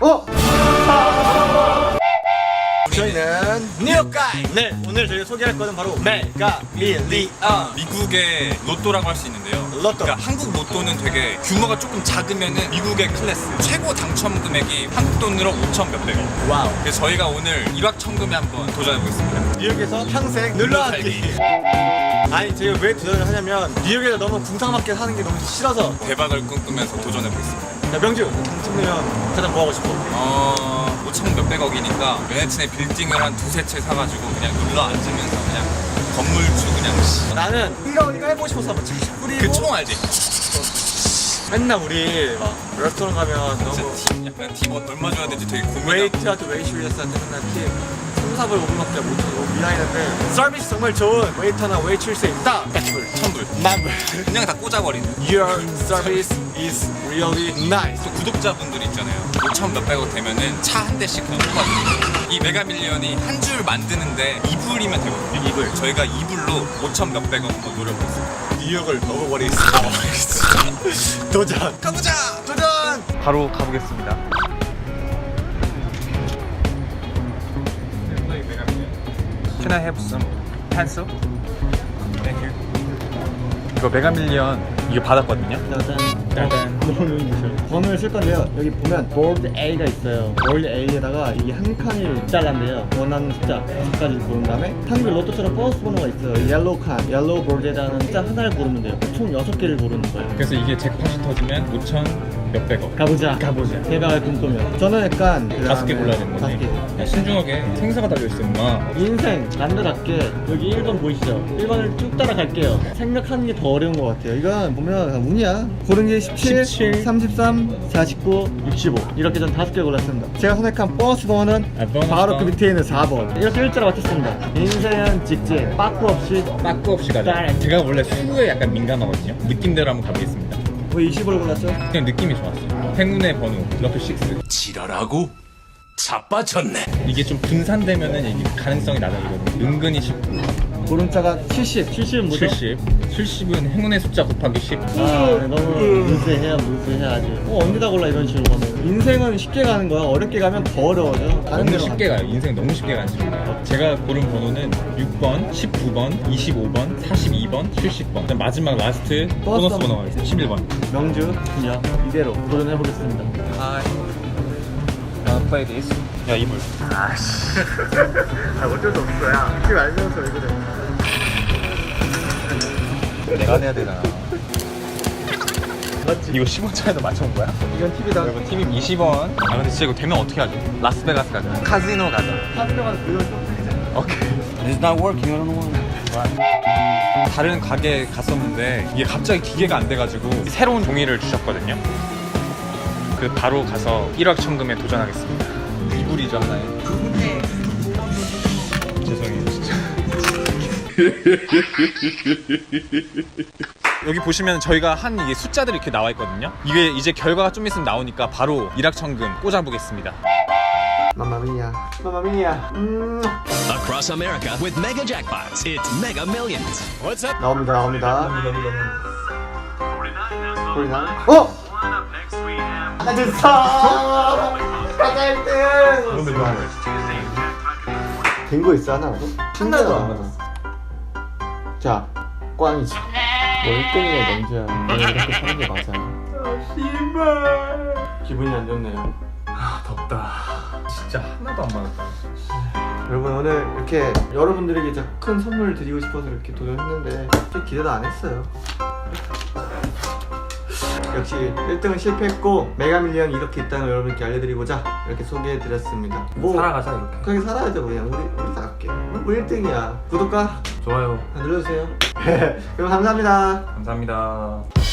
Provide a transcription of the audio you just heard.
어? 저희는 뉴가이 네 오늘 저희가 소개할 거는 바로 메가 밀리언 미국의 로또라고 할 수 있는데요. 로또. 그러니까 한국 로또는 되게 규모가 조금 작으면은 미국의 클래스 최고 당첨 금액이 한국 돈으로 5천 몇백억. 와우 그래서 저희가 오늘 일확천금에 한번 도전해 보겠습니다. 뉴욕에서 평생 눌러앉기 아니 제가 왜 도전을 하냐면 뉴욕에서 너무 궁상맞게 사는 게 너무 싫어서 대박을 꿈꾸면서 도전해 보겠습니다. 야 명주. 당첨되면 가장 뭐 하고 싶어? 어, 5천 몇백억이니까 맨해튼에 빌딩을 한 두세 채 사가지고 그냥 눌러 앉으면서 그냥 건물주 그냥. 씨. 나는 이거 이거 해보고 싶어서 뭐 차차. 뿌리고 그 총 알지? 맨날 우리 막 레스토랑 가면 진짜 너무 팁 약간 팁 얼마 줘야 될지 되게 고민하고. 웨이트한테 웨이트리스한테 맨날 팁 3, 4불 5불밖에 못하고 미안했는데. 서비스 정말 좋은 웨이터나 웨이트리스에 있다. 100불 천불 만불. 그냥 다 꽂아버리는. Your service is really nice. 또 구독자분들이 있잖아요. 5천 몇백억 되면은 차 한 대씩 그냥 뽑아주는 이 메가밀리언이 한 줄 만드는데 2불이면 되거든요. 2불. 저희가 2불로 5천 몇백억 한번 노려보겠습니다. 뉴욕을 먹어버리겠습니다. 도전. 가보자! 도전! 바로 가보겠습니다. Can I have some pencil? Thank you. 이거 메가밀리언 이거 받았거든요. 짜잔 좋죠. 번호를 쓸 건데요. 여기 보면 보드 A가 있어요. 보드 A에다가 이한 칸을 잘랐는데요. 원하는 숫자 가지를 고른 다음에 한글 로또처럼 버스 번호가 있어요. 옐로우 칸 옐로우 보드에다가는 숫자 하나를 고르면 돼요. 총 여섯 개를 고르는 거예요. 그래서 이게 잭팟이 터지면 5천 몇백억. 가보자 가보자. 대박을 꿈꾸면 저는 약간 그 다섯 개 다음에 골라야 되는 다섯 거네. 개. 야, 신중하게 생사가 달려있어 임마. 인생 남자답게. 여기 1번 보이시죠? 1번을 쭉 따라갈게요. 생각하는 게 더 어려운 것 같아요. 이건 보면 다 운이야 고른 게 17, 17, 33, 49, 65 이렇게 전 다섯 개 골랐습니다 제가 선택한 버스 번호는 아, 바로 그 번. 밑에 있는 4번 이렇게 일자로 맞췄습니다 인생은 직진 빠꾸 없이 빠꾸 없이 가자. 딸. 제가 원래 수에 약간 민감하거든요. 느낌대로 한번 가보겠습니다. 왜 20을 골랐죠? 그냥 느낌이 좋았어요. 행운의 번호 러프 6. 지랄하고 자빠졌네. 이게 좀 분산되면은 이게 가능성이 낮아지거든요. 은근히 쉽고. 오른자가 70 70은 뭐죠? 70. 70은 행운의 숫자 곱하기 10. 아, 너무 무수해요, 무수해 아주. 어, 언제다 골라 이런 식으로 가면. 인생은 쉽게 가는 거야. 어렵게 가면 더 어려워져. 가는 너무 대로 쉽게 가. 가요. 인생 너무 쉽게 가는 집이에요. 제가 고른 번호는 6번, 19번, 25번, 42번, 70번. 그다음 마지막 라스트 보너스 번호. 번호가 있어요. 11번. 명주, 그냥 이대로 도전해 보겠습니다. Hi. Uh, play this. 야, 이불. 아, 어쩔 수 없어, 야. 팁 알면서 왜 그래? 내가 내야 되잖아. 맞지? 이거 10원짜리도 맞춰온 거야? 이건 팁이다. 여러분, 팀이 20원. 아, 근데 진짜 이거 되면 어떻게 하죠? 라스베가스 가자. 카지노 가자. 카드가 그걸 좀 오케이. It's not working, I don't know. 다른 가게에 갔었는데 이게 갑자기 기계가 안 돼가지고 새로운 종이를 주셨거든요. 그 바로 가서 1억 천금에 도전하겠습니다. 이불이죠 하나에. 죄송해요 진짜. 여기 보시면 저희가 한 이게 숫자들이 이렇게 나와 있거든요. 이게 이제 결과가 좀 있으면 나오니까 바로 1억 천금 꽂아보겠습니다. 마마미야. 마마미야. 음. Across America with mega jackpots, it's Mega Millions. What's up? 나옵니다, 나옵니다. 보이나? 어? 하나, 둘, 셋! 가자, 1등! 된거 있어, 하나라도? 하나도 안 맞았어. 자, 꽝이지. 너 1등이야, 명주야. 너 이렇게 사는 게 맞아. 기분이 안 좋네요. 진짜 하나도 안 맞았다. 여러분 오늘 이렇게 여러분들에게 진짜 큰 선물을 드리고 싶어서 이렇게 도전했는데 좀 기대도 안 했어요. 역시 1등은 실패했고 메가밀리언 이렇게 있다는 걸 여러분께 알려드리고자 이렇게 소개해드렸습니다. 뭐 살아가자 이렇게. 그렇게 살아야죠 그냥 우리 우리 다 할게. 우리 1등이야. 구독과 좋아요. 눌러주세요. 그럼 감사합니다. 감사합니다.